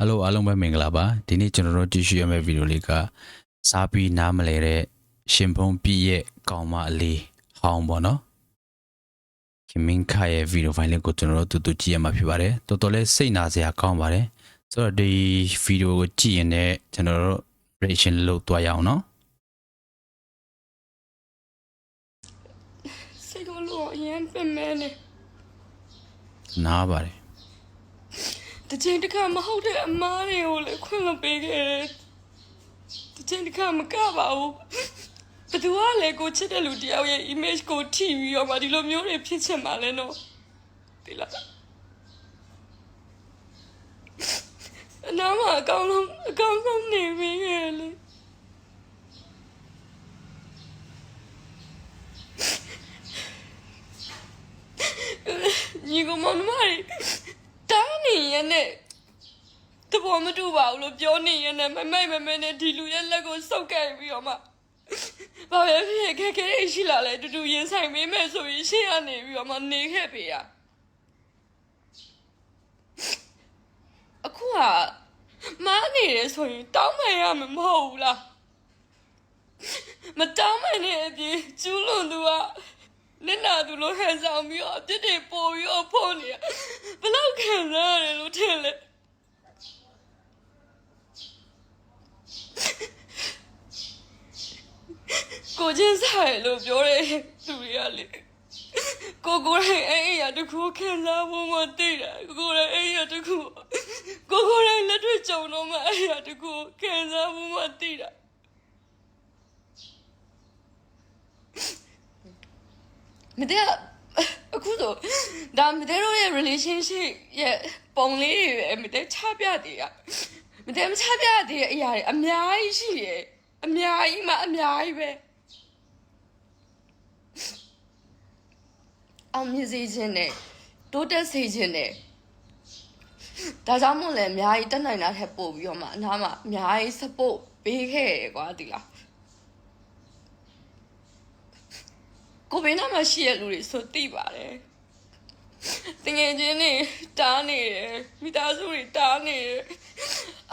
ဟယ်လိုအားလုံးပဲမင်္ဂလာပါဒီနေ့ကျွန်တော်တို့ကြည့်ရှုရမယ့်ဗီဒီယိုလေးကစားပြီးနားမလဲတဲ့ရှင်ဖုံးပြည့်ရဲ့ကောင်မအလေးဟောင်းပေါ့နော်ခင်မင်းခါရဲ့ဗီဒီယိုဖိုင်လေးကိုကျွန်တော်တို့တူတူကြည့်ရမှာဖြစ်ပါတယ်တော်တော်လေးစိတ်နာစရာကောင်းပါတယ်ဆိုတော့ဒီဗီဒီယိုကိုကြည့်ရင်လည်းကျွန်တော်တို့ reaction လုပ်သွားရအောင်နော်စိတ်ကလို့အရင်ပင်မဲနေနားပါတယ် တချိန်တစ်ခါမဟုတ်တဲ့အမားတွေကိုလည်းခွင့်မပေးခဲ့တယ်တချိန်တစ်ခါမကပါဘူးဘယ်သူကလဲကိုချစ်တဲ့လူတယောက်ရဲ့ image ကိုထိပြီးတော့မှဒီလိုမျိုးတွေဖြစ်ချင်ပါလဲနော်ဒီလားအနာမအကောင်လုံးအကောင်ဆုံးနေပြီရဲ့လေညီကောင်မမတွေတားနေ ရနဲ့တဘောမတူပါဘူးလို့ပြောနေရနဲ့မမိုက်မမဲနဲ့ဒီလူရဲ့လက်ကိုစုပ်ကိုက်ပြီးတော့မှဘာပဲဖြစ်ခက်ခဲရရှိလာလဲတူတူရင်ဆိုင်မေးမယ်ဆိုရင်ရှေ့ကနေပြီးတော့မှနေခဲ့ပေရအခုကမားနေတယ်ဆိုရင်တောင်းမှန်ရမှာမဟုတ်ဘူးလားမတောင်းမှန်တဲ့အပြင်ကျူးလွန်သူက နင့်နာသူလိုဟန်ဆောင်ပြီးတော့အပြစ်တွေပို့ပြီးတော့ဖို့နေရဘယ်လောက်ခံစားရတယ်လို့ထင်လဲကိုချင်းဆိုင်လို့ပြောတဲ့သူတွေကလေကိုကိုယ်တိုင်အဲ့အရာတစ်ခုခံစားဖို့မသိတာကိုကိုယ်တိုင်အဲ့အရာတစ်ခုကိုကိုယ်တိုင်လက်တွေ့ကြုံတော့မှအဲ့အရာတစ်ခုခံစားဖို့မသိတာ မတဲ့အခုတော့ဒါမတဲ့တို့ရဲ့ relationship ရဲ့ပုံလေးတွေပဲမတဲ့ချပြသေးရမတဲ့မချပြသေးတဲ့အရာတွေအများကြီးရှိတယ်အများကြီးမှအများကြီးပဲအောင်မြင်စေခြင်းနဲ့တိုးတက်စေခြင်းနဲ့ဒါကြောင့်မို့လဲအများကြီးတက်နိုင်တာထက်ပို့ပြီးတော့မှအနားမှာအများကြီး support ပေးခဲ့ရတယ်ကွာဒီလား ကိုဘေးနားမှာရှိရလူတွေဆိုသိပါတယ်တငယ်ချင်းတွေတားနေတယ်မိသားစုတွေတားနေတယ်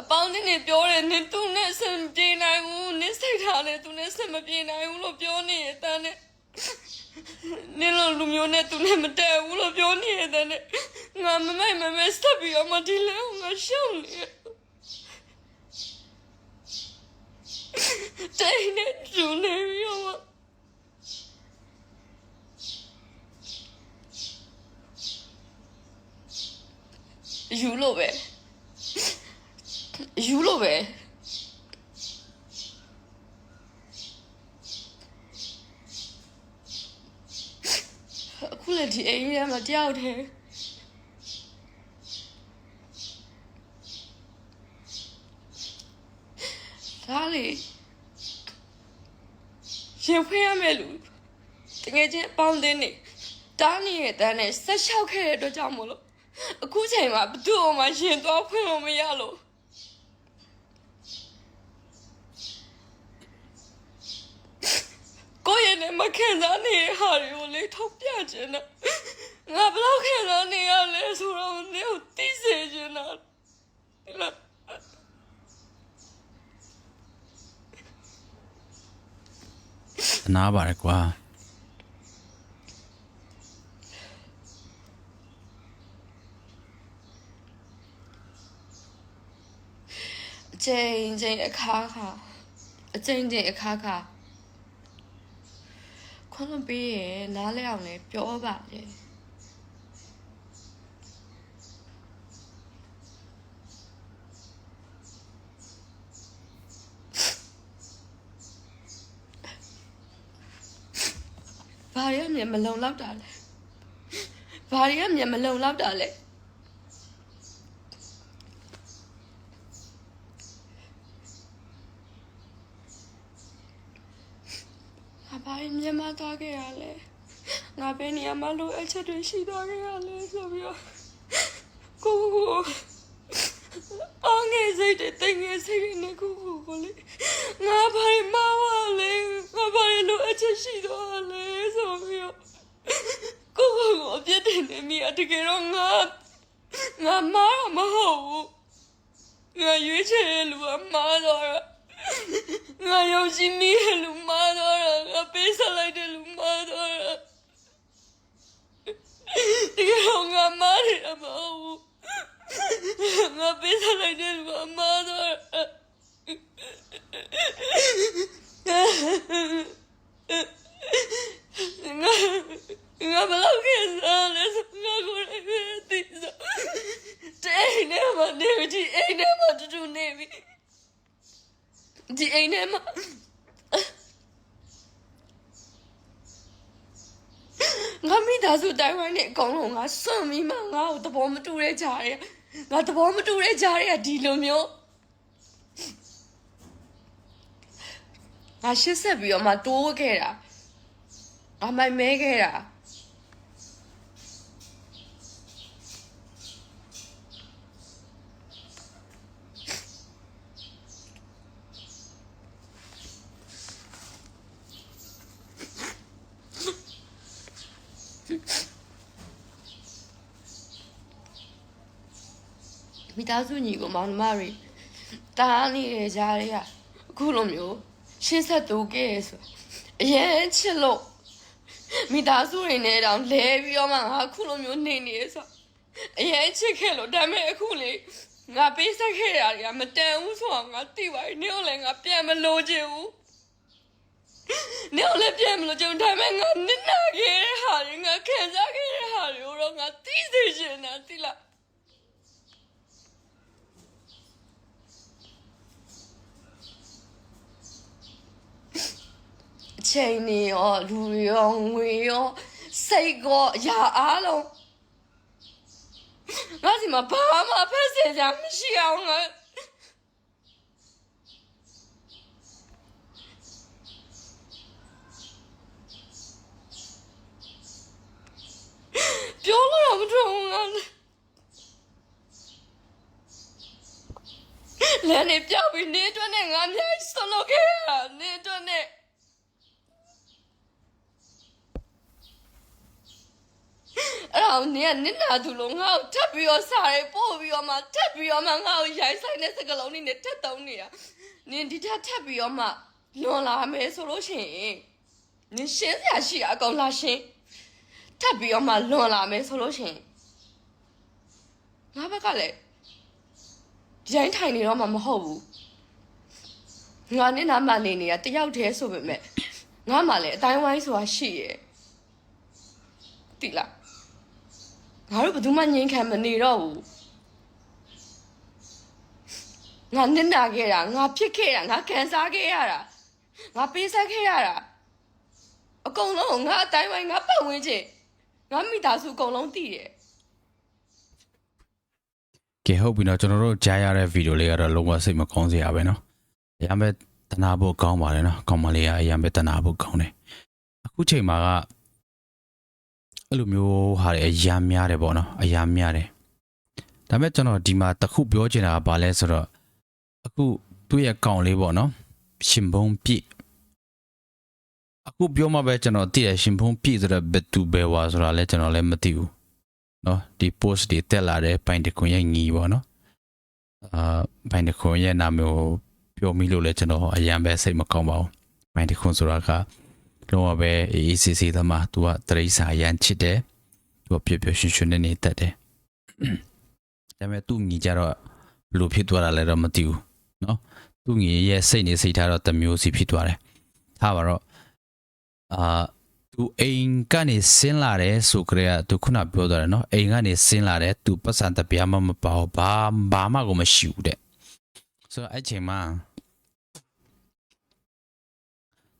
အပေါင်းအသင်းတွေပြောတယ်နင်သူနဲ့ဆင်ပြေနိုင်ဘူးနင်စိတ်ထားနဲ့သူနဲ့ဆင်မပြေနိုင်ဘူးလို့ပြောနေတယ်တန်းနဲ့နင်လိုလူမျိုးနဲ့သူနဲ့မတည့်ဘူးလို့ပြောနေရတယ်နဲ့ငါမမိုက်မမဲစပ်ပြီးတော့မဒီလဲငါရှုံးနေတိုင်းနဲ့ဂျူနေပြီး ယူလို့ပဲယူလို့ပဲအခုလည်းဒီအိမ်ထဲမှာတယောက်တည်းဒါလေရင်ဖွင့်ရမယ်လူတကယ်ချင်းအပေါင်းအသင်းနေတားနေတဲ့တန်းနဲ့ဆက်လျှောက်ခဲ့တဲ့အတွက်ကြောင့်မို့လို့ အခုချိန်မှာဘယ်သူ့မှရင်သွားဖွင့်လို့မရလို့ကိုယ့်ရဲ့နဲ့မခံစားနေတဲ့ဟာတွေကိုလေထုတ်ပြခြင်းနဲ့ငါဘယ်လောက်ခံစားနေရလဲဆိုတော့နေကိုသိစေခြင်းနဲ့ဒီလားနားပါတယ်ကွာ ချိန်ချင်းအခါခါအချိန်ချင်းအခါခါခွင့်မပေးရနားလဲအောင်လဲပြောပါလေဘာရမျက်မလုံလောက်တာလဲဘာရမျက်မလုံလောက်တာလဲ ဘာရင်မြန်မာသွားခဲ့ရလဲငါဘယ်နေရာမှာလိုအပ်ချက်တွေရှိသွားခဲ့ရလဲဆိုပြီးတော့ကိုကိုအောင်ငယ်စိတ်တွေတိမ်ငယ်စိတ်တွေနဲ့ကိုကိုကိုလေငါဘာရင်မဝလဲငါဘာရင်လိုအပ်ချက်ရှိသွားလဲဆိုပြီးတော့ကိုကိုကိုအပြစ်တင်နေမိအတကယ်တော့ငါငါမားမဟုတ်ဘူးငါရွေးချယ်တဲ့လူကမှားတော့တာ ငါယုံကြည်မိတဲ့လူမှားတော့တာငါပေးဆက်လိုက်တဲ့လူမှားတော့တာတကယ်တော့ငါမှားတယ်မဟုတ်ဘူးငါပေးဆက်လိုက်တဲ့လူကမှားတော့တာငါငါဘယ်လောက်ခဲ့စားလဲဆိုငါကိုယ်လည်းပဲသိစားတဲ့အိမ်ထဲမှာနေပြီဒီအိမ်ထဲမှာတူတူနေပြီဒီအိမ်ထဲမှာငါမိသားစု တိုင်းဝိုင်းနဲ့အကောင်လုံးငါစွန့်ပြီးမှငါ့ကိုသဘောမတူတဲ့ကြားရဲငါသဘောမတူတဲ့ကြားရဲကဒီလိုမျိုးငါရှစ်ဆက်ပြီးတော့မှတိုးခဲ့တာငါမိုက်မဲခဲ့တာ မိသားစုညီကိုမောင်နှမတွေတားနေတဲ့ကြားတွေကအခုလိုမျိုးရှင်းဆက်တူခဲ့ရဆိုအရင်ချစ်လို့မိသားစုတွေနဲ့တောင်လဲပြီးတော့မှငါအခုလိုမျိုးနေနေရဆိုအရင်ချစ်ခဲ့လို့ဒါပေမဲ့အခုလေငါပေးဆက်ခဲ့တာတွေကမတန်ဘူးဆိုတော့ငါသိပါတယ်နေကိုလည်းငါပြန်မလို့ချင်ဘူးနေကိုလည်းပြန်မလို့ချင်ဘူးဒါပေမဲ့ငါနစ်နာခဲ့တဲ့ဟာတွေငါခံစားခဲ့တဲ့ဟာတွေကိုတော့ငါသိစေချင်တာသိလား အ ချိန်နေရောလူတွေရောငွေရောစိတ်ကောအရာအားလုံးငါစီမှာဘာမှဖက်စင်စရာမရှိအောင်ငါပြောလို့တော့မထွက်ဘူးငါလည်းနေပြောက်ပြီးနေအတွက်နဲ့ငါအများကြီးဆွလုပ်ခဲ့ရတာနေအတွက်နဲ့ အဲ့တော့နင် ကနင့်နာသူလုံးငါ့ကိုထပ်ပြီးတော့စားရဲပို့ပြီးတော့မှထပ်ပြီးတော့မှငါ့ကိုရိုက်ဆိုင်တဲ့စကလုံးလေးနဲ့ထပ်တုံးနေတာနင်ဒီထက်ထပ်ပြီးတော့မှလွန်လာမယ်ဆိုလို့ရှိရင်နင်ရှင်းစရာရှိတာအကုန်လာရှင်းထပ်ပြီးတော့မှလွန်လာမယ်ဆိုလို့ရှိရင်ငါဘက်ကလည်းဒီတိုင်းထိုင်နေတော့မှမဟုတ်ဘူးငါနဲ့နာမနေနေတာတယောက်တည်းဆိုပေမဲ့ငါမှလည်းအတိုင်းဝိုင်းဆိုတာရှိရဲ့တိလား ငါတို့ဘယ်သူမှငြိမ်ခံမနေတော့ဘူးငါနစ်နာခဲ့တာငါဖြစ်ခဲ့တာငါခံစားခဲ့ရတာငါပေးဆက်ခဲ့ရတာအကုန်လုံးငါအတိုင်းဝိုင်းငါပတ်ဝန်းကျင်ငါမိသားစုအကုန်လုံးတည်တယ်ကဲဟုတ်ပြီနော်ကျွန်တော်တို့ကြားရတဲ့ဗီဒီယိုလေးကတော့လုံးဝစိတ်မကောင်းစရာပဲနော်အရင်ပဲတနာဖို့ကောင်းပါတယ်နော်ကောင်မလေးကအရင်ပဲတနာဖို့ကောင်းတယ်အခုချိန်မှာက အဲ့လိုမျိုးဟာတွေအရန်များတယ်ပေါ့နော်အရန်များတယ်ဒါပေမဲ့ကျွန်တော်ဒီမှာတစ်ခုပြောချင်တာကဘာလဲဆိုတော့အခုသူ့ရဲ့ကောင်လေးပေါ့နော်ရှင်ဘုံပြည့်အခုပြောမှပဲကျွန်တော်သိတယ်ရှင်ဘုံပြည့်ဆိုတော့ဘယ်သူဘယ်ဝါဆိုတာလဲကျွန်တော်လည်းမသိဘူးနော်ဒီ post တွေတက်လာတဲ့ပိုင်တခွန်ရဲ့ညီပေါ့နော်အာပိုင်တခွန်ရဲ့နာမည်ကိုပြောမိလို့လဲကျွန်တော်အရန်ပဲစိတ်မကောင်းပါဘူးပိုင်တခွန်ဆိုတာက လုံးဝပဲအေးအေးဆေးဆေးသမားသူကတရိษာအရန်ချစ်တယ်သူကပျော်ပျော်ရွှင်ရွှင်နဲ့နေတတ်တယ်ဒါပေမဲ့သူ့ညီကြတော့ဘယ်လိုဖြစ်သွားတာလဲတော့မသိဘူးနော်သူ့ညီရဲ့စိတ်နေစိတ်ထားတော့တစ်မျိုးစီဖြစ်သွားတယ်ထားပါတော့အာသူအိမ်ကနေဆင်းလာတယ်ဆိုကြတဲ့သူခုနပြောသွားတယ်နော်အိမ်ကနေဆင်းလာတယ်သူပတ်စံတပြားမှမပါဘူးဘာဘာမှကိုမရှိဘူးတဲ့ဆိုတော့အဲ့ချိန်မှာ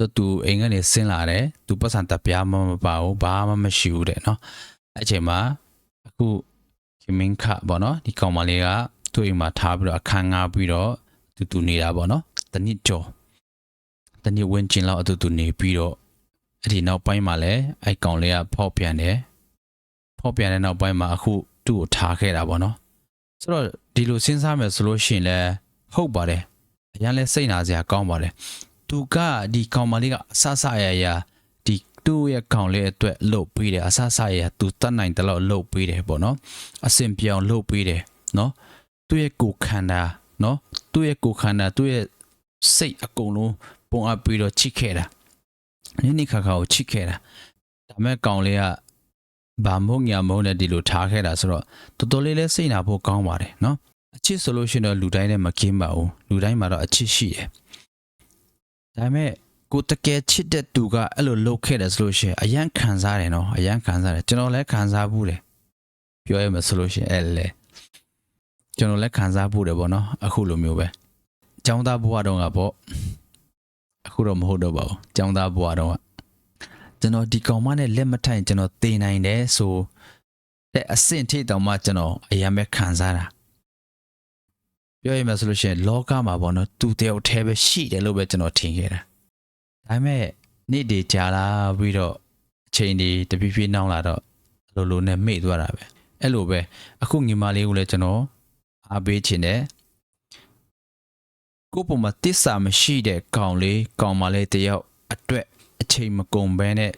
ဆိုတော့သူအိမ်ကနေဆင်းလာတယ်သူပတ်စံတပြားမှမပါဘူးဘာမှမရှိဘူးတဲ့နော်အဲ့ချိန်မှာအခုခင်မင်းခပေါ့နော်ဒီကောင်မလေးကသူ့အိမ်မှာထားပြီးတော့အခန်းငားပြီးတော့တူတူနေတာပေါ့နော်တနစ်ကျော်တနစ်ဝင်းကျင်လောက်အတူတူနေပြီးတော့အဲ့ဒီနောက်ပိုင်းမှာလည်းအဲ့ကောင်လေးကဖောက်ပြန်တယ်ဖောက်ပြန်တဲ့နောက်ပိုင်းမှာအခုသူ့ကိုထားခဲ့တာပေါ့နော်ဆိုတော့ဒီလိုစဉ်းစားမယ်ဆိုလို့ရှိရင်လည်းဟုတ်ပါတယ်အရင်လဲစိတ်နာစရာကောင်းပါတယ် သူကဒီကောင်မလေးကအဆဆရရဒီသူ့ရဲ့ကောင်လေးအတွက်လှုပ်ပေးတယ်အဆဆရရသူတတ်နိုင်တယ်လို့လှုပ်ပေးတယ်ပေါ့နော်အစင်ပြောင်လှုပ်ပေးတယ်နော်သူ့ရဲ့ကိုယ်ခန္ဓာနော်သူ့ရဲ့ကိုယ်ခန္ဓာသူ့ရဲ့စိတ်အကုန်လုံးပုံအပ်ပြီးတော့ချစ်ခဲ့တာနိနိခါခါကိုချစ်ခဲ့တာဒါမဲ့ကောင်လေးကဘာမုံညာမုံနဲ့ဒီလိုထားခဲ့တာဆိုတော့တော်တော်လေးလဲစိတ်နာဖို့ကောင်းပါတယ်နော်အချစ်ဆိုလို့ရှိရင်တော့လူတိုင်းနဲ့မကင်းပါဘူးလူတိုင်းမှာတော့အချစ်ရှိတယ် ဒါမဲ့ကိုတကယ်ချစ်တဲ့သူကအဲ့လိုလုပ်ခဲ့တယ်ဆိုလို့ရှိရင်အယံခံစားတယ်နော်အယံခံစားတယ်ကျွန်တော်လည်းခံစားဘူးတယ်ပြောရမယ်ဆိုလို့ရှိရင်အဲ့လေကျွန်တော်လည်းခံစားဘူးတယ်ပေါ့နော်အခုလိုမျိုးပဲចောင်းသားဘဝတုန်းကပေါ့အခုတော့မဟုတ်တော့ပါဘူးចောင်းသားဘဝတုန်းကကျွန်တော်ဒီကောင်မနဲ့လက်မထိုင်ကျွန်တော်သေနိုင်တယ်ဆိုတဲ့အဆင့်ထိတောင်မှကျွန်တော်အယံပဲခံစားတာ ပြောရမယ်ဆိုလို့ရှိရင်လောကမှာပေါ့နော်သူတယောက်တည်းပဲရှိတယ်လို့ပဲကျွန်တော်ထင်ခဲ့တာဒါပေမဲ့နေ့တွေကြာလာပြီးတော့အချိန်တွေတဖြည်းဖြည်းနှောင်းလာတော့အလိုလိုနဲ့မေ့သွားတာပဲအဲ့လိုပဲအခုညီမလေးကိုလည်းကျွန်တော်အားပေးချင်တယ်ကိုယ့်ပုံမှာတစ္ဆာမရှိတဲ့ကောင်လေးကောင်မလေးတယောက်အတွက်အချိန်မကုန်ဘဲနဲ့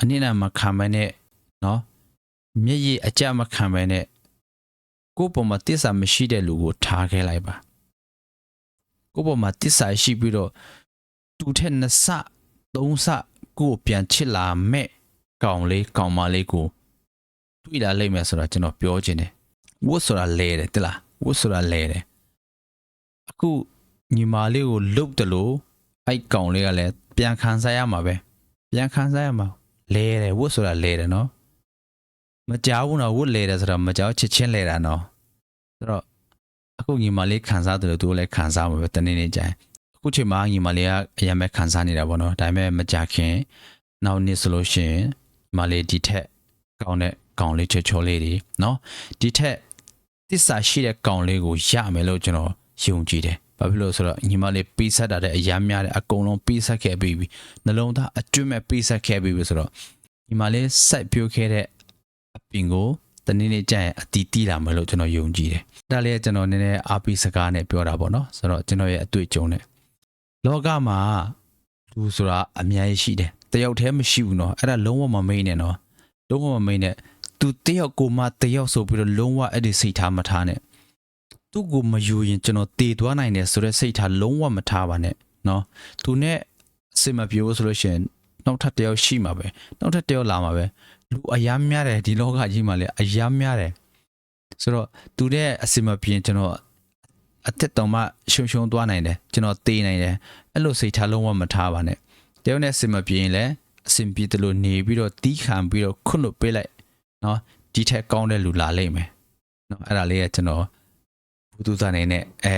အနည်းနဲ့မခံဘဲနဲ့နော်မျက်ရည်အကြမခံဘဲနဲ့ ကိုယ့်ပုံမှာတစ္ဆာမရှိတဲ့လူကိုထားခဲ့လိုက်ပါကိုယ့်ပုံမှာတစ္ဆာရှိပြီးတော့တူထက်နှစ်ဆသုံးဆကိုယ်ပြန်ချစ်လာမဲ့ကောင်လေးကောင်မလေးကိုတွေ့လာလိမ့်မယ်ဆိုတာကျွန်တော်ပြောချင်တယ်ဝတ်ဆိုတာလဲတယ်တိလားဝတ်ဆိုတာလဲတယ်အခုညီမလေးကိုလုတ်တယ်လို့အဲ့ကောင်လေးကလည်းပြန်ခံစားရမှာပဲပြန်ခံစားရမှာလဲတယ်ဝတ်ဆိုတာလဲတယ်နော် မကြောက်ဘူးနော်ဝတ်လဲတယ်ဆိုတော့မကြောက်ချစ်ချင်းလဲတာနော်ဆိုတော့အခုညီမလေးခံစားတယ်လို့သူကလည်းခံစားမှာပဲတနေ့နေ့ကျရင်အခုချိန်မှာညီမလေးကအရင်ပဲခံစားနေတာပေါ့နော်ဒါပေမဲ့မကြခင်နောက်နေ့ဆိုလို့ရှိရင်ညီမလေးဒီထက်ကောင်းတဲ့ကောင်လေးချောချောလေးတွေနော်ဒီထက်တစ္ဆာရှိတဲ့ကောင်လေးကိုရမယ်လို့ကျွန်တော်ယုံကြည်တယ်ဘာဖြစ်လို့လဲဆိုတော့ညီမလေးပေးဆက်တာတဲ့အများများတဲ့အကုန်လုံးပေးဆက်ခဲ့ပြီးပြီနှလုံးသားအတွင်းမဲ့ပေးဆက်ခဲ့ပြီးပြီဆိုတော့ညီမလေးစိုက်ပြိုးခဲ့တဲ့ အပင်ကိုတနေ့နေ့ကျရင်အတီးတီးလာမယ်လို့ကျွန်တော်ယုံကြည်တယ်။ဒါလည်းကျွန်တော်နည်းနည်းအားပေးစကားနဲ့ပြောတာပေါ့နော်။ဆိုတော့ကျွန်တော်ရဲ့အတွေ့အကြုံနဲ့လောကမှာလူဆိုတာအများကြီးရှိတယ်။တယောက်တည်းမရှိဘူးနော်။အဲ့ဒါလုံးဝမမိန်နဲ့နော်။လုံးဝမမိန်နဲ့။ तू တယောက်ကိုမှတယောက်ဆိုပြီးတော့လုံးဝအဲ့ဒီစိတ်ထားမထားနဲ့။သူ့ကိုမယူရင်ကျွန်တော်တည်သွားနိုင်တယ်ဆိုတဲ့စိတ်ထားလုံးဝမထားပါနဲ့နော်။ तू နဲ့အစင်မပြေဘူးဆိုလို့ရှိရင် နောက်ထပ်တယောက်ရှိမှာပဲနောက်ထပ်တယောက်လာမှာပဲလူအများများတယ်ဒီလောကကြီးမှာလေအများများတယ်ဆိုတော့သူနဲ့အစင်မပြေရင်ကျွန်တော်အသက်တောင်မှရှုံရှုံသွားနိုင်တယ်ကျွန်တော်တေးနိုင်တယ်အဲ့လိုစိတ်ထားလုံးဝမထားပါနဲ့တယောက်နဲ့အစင်မပြေရင်လည်းအစင်ပြေတယ်လို့နေပြီးတော့တီးခံပြီးတော့ခွတ်လို့ပေးလိုက်နော်ဒီထက်ကောင်းတဲ့လူလာလိမ့်မယ်နော်အဲ့ဒါလေးကကျွန်တော်ဘုသူသားနေနဲ့အဲ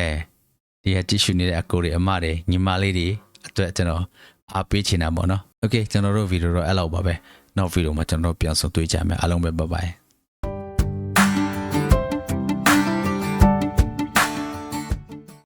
ဒီကကြည့်ရှုနေတဲ့အကိုတွေအမတွေညီမလေးတွေအတွက်ကျွန်တော် အားပေးချင်တာပေါ့နော်။ Okay ကျွန်တော်တို့ဗီဒီယိုတော့အဲ့လောက်ပါပဲ။နောက်ဗီဒီယိုမှာကျွန်တော်တို့ပြန်ဆုံတွေ့ကြမယ်။အားလုံးပဲ bye bye